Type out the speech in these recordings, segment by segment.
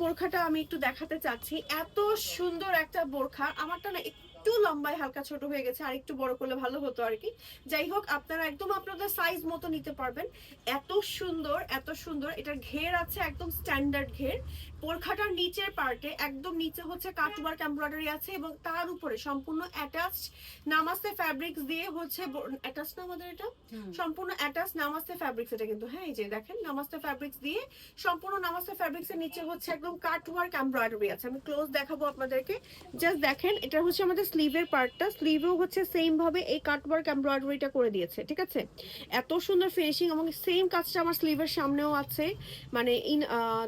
বোরখাটা আমি একটু দেখাতে চাচ্ছি। এত সুন্দর একটা বোরখা। আমারটা না একটু লম্বায় হালকা ছোট হয়ে গেছে। আর একটু বড় করলে ভালো হতো আর কি। যাই হোক আপনারা একদম আপনাদের সাইজ মতো নিতে পারবেন। এত সুন্দর এত সুন্দর। এটার ঘের আছে একদম স্ট্যান্ডার্ড ঘের। বোরখাটার নিচের পার্টে একদম নিচে হচ্ছে কাটওয়ার্ক এমব্রয়ডারি আছে এবং তার উপরে সম্পূর্ণ অ্যাটাচ নামাস্তে ফ্যাব্রিক্স দিয়ে হচ্ছে অ্যাটাচ না আমাদের এটা? সম্পূর্ণ অ্যাটাচ নামাস্তে ফ্যাব্রিক্স এটা কিন্তু। হ্যাঁ এই যে দেখেন নামাস্তে ফ্যাব্রিক্স দিয়ে সম্পূর্ণ নামাস্তে ফ্যাব্রিক্স এর নিচে হচ্ছে একদম কাট ওয়ার্ক এমব্রয়ডারি আছে। আমি ক্লোজ দেখাবো আপনাদেরকে। জাস্ট দেখেন, এটা হচ্ছে আমাদের স্লিভের পার্টটা স্লিভেও হচ্ছে সেম ভাবে এই কাট ওয়ার্ক এমব্রয়ডারিটা করে দিয়েছে, ঠিক আছে? এত সুন্দর ফিনিশিং এবং সেম কাজটা আমার স্লিভের সামনেও আছে। মানে ইন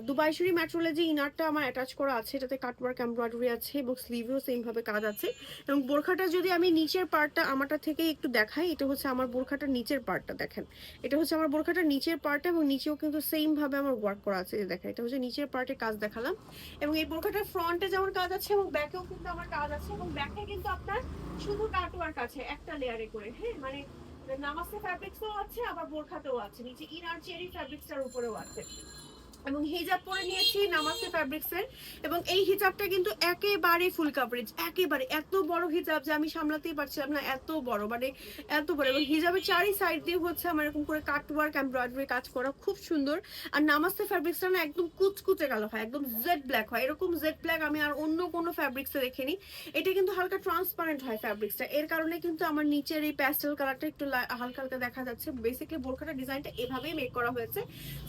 দুবাইশুরি ম্যাট্রোলে যে ইনারটা আমার অ্যাটাচ করা আছে, এটাতে কাট ওয়ার্ক এমব্রয়ডারি আছে এবং স্লিভেও সেম ভাবে কাজ আছে। এবং বোরখাটা যদি আমি নিচের পার্টটা আমারটা থেকে একটু দেখাই, এটা হচ্ছে আমার বোরখাটার নিচের পার্টটা দেখেন। এটা হচ্ছে আমার বোরখাটার নিচের পার্টটা এবং নিচেও কিন্তু সেম ভাবে আমার ওয়ার্ক করা আছে দেখেন। এটা হচ্ছে নিচের পার্টে কাজ দেখালাম। এবং এই বোরখাটার ফ্রন্টে যেমন কাজ আছে এবং ব্যাকেও কিন্তু আমার কাজ আছে এবং ব্যাকে কিন্তু আপনার শুধু কাট ওয়ার্ক আছে একটা লেয়ারে করে হ্যাঁ? মানে নামাজে ফ্যাব্রিক্সও আছে, আবার বোরখাতেও আছে, নিচে ইনার চেরি ফ্যাব্রিক্সটার উপরেও আছে। এবং হিজাব পরে নিয়েছি নামাজে ফ্যাব্রিক্সের। এবং এই হিজাবটা কিন্তু একেবারে ফুল কাভারেজ একেবারে। এত বড় হিজাব যে আমি সামলাতেই পারছিলাম না, এত বড় মানে এত বড়। এবং হিজাবের চারি সাইড দিয়ে হচ্ছে আমার এরকম করে কাট ওয়ার্ক এমব্রয়ডারি কাজ করা খুব সুন্দর। আর নামাজে ফ্যাব্রিক্সটা না একদম কুচকুচে কালো হয়, একদম জেড ব্ল্যাক হয়। এরকম জেড ব্ল্যাক আমি আর অন্য কোনো ফ্যাব্রিক্সে দেখিনি। এটা কিন্তু হালকা ট্রান্সপারেন্ট হয় ফ্যাব্রিক্সটা এর কারণে কিন্তু আমার নিচের এই প্যাস্টেল কালারটা একটু হালকা হালকা দেখা যাচ্ছে। বেসিক্যালি বোরখাটা ডিজাইনটা এভাবেই মেক করা হয়েছে।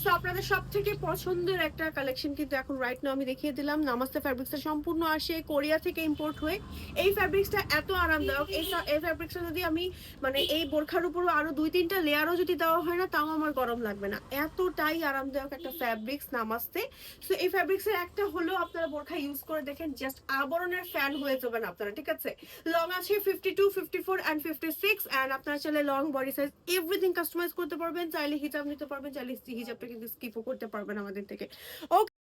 সো আপনাদের সব থেকে পছন্দের একটা কালেকশন কিন্তু এখন রাইট নাও আমি দেখিয়ে দিলাম। নামাস্তে ফ্যাব্রিক্সটা সম্পূর্ণ আসে কোরিয়া থেকে ইম্পোর্ট হয়ে। এই ফ্যাব্রিক্সটা এত আরামদায়ক। এই এই ফ্যাব্রিক্সটা যদি আমি মানে এই বোরখার উপরও আরও দুই তিনটা লেয়ারও যদি দেওয়া হয় না, তাও আমার গরম লাগবে না। এতটাই আরামদায়ক একটা ফ্যাব্রিক্স নামাস্তে সো এই ফ্যাব্রিক্সের একটা হলেও আপনারা বোরখা ইউজ করে দেখেন জাস্ট আবরণের ফ্যান হয়ে যাবেন আপনারা, ঠিক আছে? লং আছে fifty two fifty four and fifty six and আপনারা চাইলে long body size everything customize করতে পারবেন, চাইলে হিজাব নিতে পারবেন, চাইলে হিজাবটা কিন্তু স্কিপও করতে পারবেন আমাদের থেকে। ওকে